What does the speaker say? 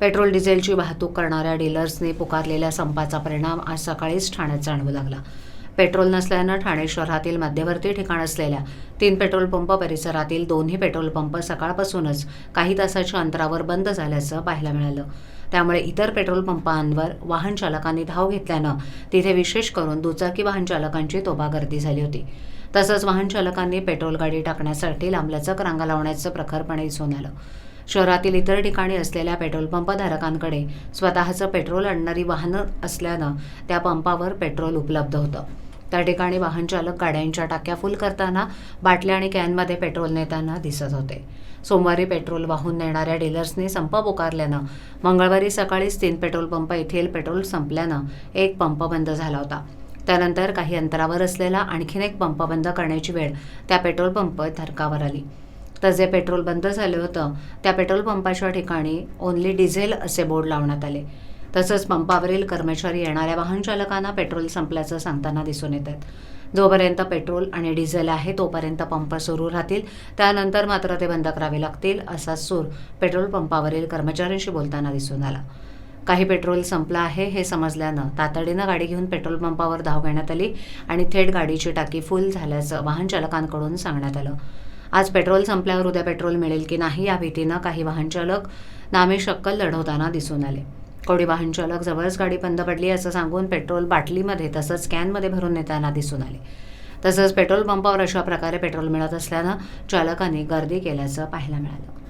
Petrol डिझेलची वाहतूक करणाऱ्या डीलर्सने पुकारलेल्या संपाचा परिणाम आज सकाळीच ठाण्यात जाणवू लागला. पेट्रोल नसल्यानं ठाणे शहरातील मध्यवर्ती ठिकाण असलेल्या तीन पेट्रोल पंप परिसरातील दोन्ही पेट्रोल पंप सकाळपासूनच काही तासाच्या अंतरावर बंद झाल्याचं पाहायला मिळालं. त्यामुळे इतर पेट्रोल पंपांवर वाहन चालकांनी धाव घेतल्यानं तिथे विशेष करून दुचाकी वाहन चालकांची तोबा गर्दी झाली होती. तसंच वाहन चालकांनी पेट्रोल गाडी टाकण्यासाठी लांबलचक रांगा लावण्याचं प्रखरपणे दिसून आलं. शहरातील इतर ठिकाणी असलेल्या पेट्रोल पंप धारकांकडे स्वतःचं पेट्रोल आणणारी वाहनं असल्यानं त्या पंपावर पेट्रोल उपलब्ध होतं. त्या ठिकाणी वाहनचालक गाड्यांच्या टाक्या फुल करताना बाटल्या आणि कॅनमध्ये पेट्रोल नेताना दिसत होते. सोमवारी पेट्रोल वाहून नेणाऱ्या डीलर्सनी संप पुकारल्यानं मंगळवारी सकाळीच तीन पेट्रोल पंप येथील पेट्रोल संपल्यानं एक पंप बंद झाला होता. त्यानंतर काही अंतरावर असलेला आणखीन एक पंप बंद करण्याची वेळ त्या पेट्रोल पंप धारकावर आली. तर जे पेट्रोल बंद झालं होतं त्या पेट्रोल पंपाच्या ठिकाणी ओन्ली डिझेल असे बोर्ड लावण्यात आले. तसंच पंपावरील कर्मचारी येणाऱ्या वाहन चालकांना पेट्रोल संपल्याचं सांगताना दिसून येत आहेत. जोपर्यंत पेट्रोल आणि डिझेल आहे तोपर्यंत पंप सुरू राहतील. त्यानंतर मात्र ते बंद करावे लागतील असा सूर पेट्रोल पंपावरील कर्मचाऱ्यांशी बोलताना दिसून आला. काही पेट्रोल संपलं आहे हे समजल्यानं तातडीनं गाडी घेऊन पेट्रोल पंपावर धाव घेण्यात आली आणि थेट गाडीची टाकी फुल झाल्याचं वाहन चालकांकडून सांगण्यात आलं. आज पेट्रोल संपल्यावर उद्या पेट्रोल मिळेल की नाही या भीतीनं काही वाहनचालक नामे शक्कल लढवताना दिसून आले. कोणी वाहनचालक जवळच गाडी बंद पडली असं सांगून पेट्रोल बाटलीमध्ये तसंच कॅनमध्ये भरून नेताना दिसून आले. तसंच पेट्रोल पंपावर अशा प्रकारे पेट्रोल मिळत असल्यानं चालकांनी गर्दी केल्याचं पाहायला मिळालं.